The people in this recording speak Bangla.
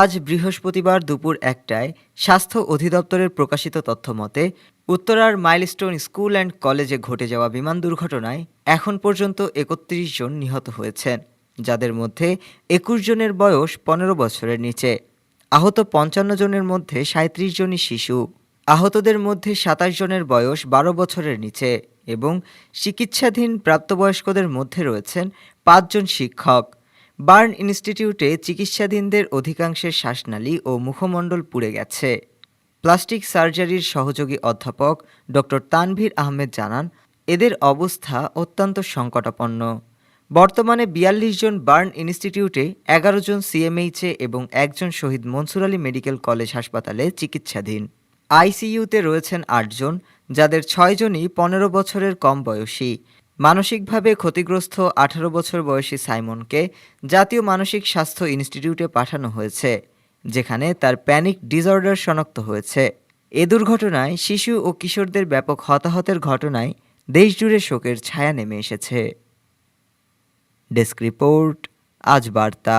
আজ বৃহস্পতিবার দুপুর একটায় স্বাস্থ্য অধিদপ্তরের প্রকাশিত তথ্য মতে, উত্তরার মাইলস্টোন স্কুল অ্যান্ড কলেজে ঘটে যাওয়া বিমান দুর্ঘটনায় এখন পর্যন্ত একত্রিশ জন নিহত হয়েছেন, যাদের মধ্যে একুশ জনের বয়স পনেরো বছরের নিচে। আহত পঞ্চান্ন জনের মধ্যে সাঁত্রিশ জনই শিশু। আহতদের মধ্যে সাতাশ জনের বয়স বারো বছরের নিচে এবং চিকিৎসাধীন প্রাপ্তবয়স্কদের মধ্যে রয়েছেন পাঁচজন শিক্ষক। বার্ন ইনস্টিটিউটে চিকিৎসাধীনদের অধিকাংশের শ্বাসনালী ও মুখমণ্ডল পুড়ে গেছে। প্লাস্টিক সার্জারির সহযোগী অধ্যাপক ডক্টর তানভীর আহমেদ জানান, এদের অবস্থা অত্যন্ত সংকটাপন্ন। বর্তমানে বিয়াল্লিশ জন বার্ন ইনস্টিটিউটে এগারো জন সিএমএইচে এবং একজন শহীদ মনসুর আলী মেডিকেল কলেজ হাসপাতালে চিকিৎসাধীন। আইসিইউতে রয়েছেন আটজন, যাদের ছয়জনই পনেরো বছরের কম বয়সী। মানসিকভাবে ক্ষতিগ্রস্ত আঠারো বছর বয়সী সাইমনকে জাতীয় মানসিক স্বাস্থ্য ইনস্টিটিউটে পাঠানো হয়েছে, যেখানে তার প্যানিক ডিসঅর্ডার শনাক্ত হয়েছে। এ দুর্ঘটনায় শিশু ও কিশোরদের ব্যাপক হতাহতের ঘটনায় দেশজুড়ে শোকের ছায়া নেমে এসেছে। ডেস্ক রিপোর্ট, আজ বার্তা।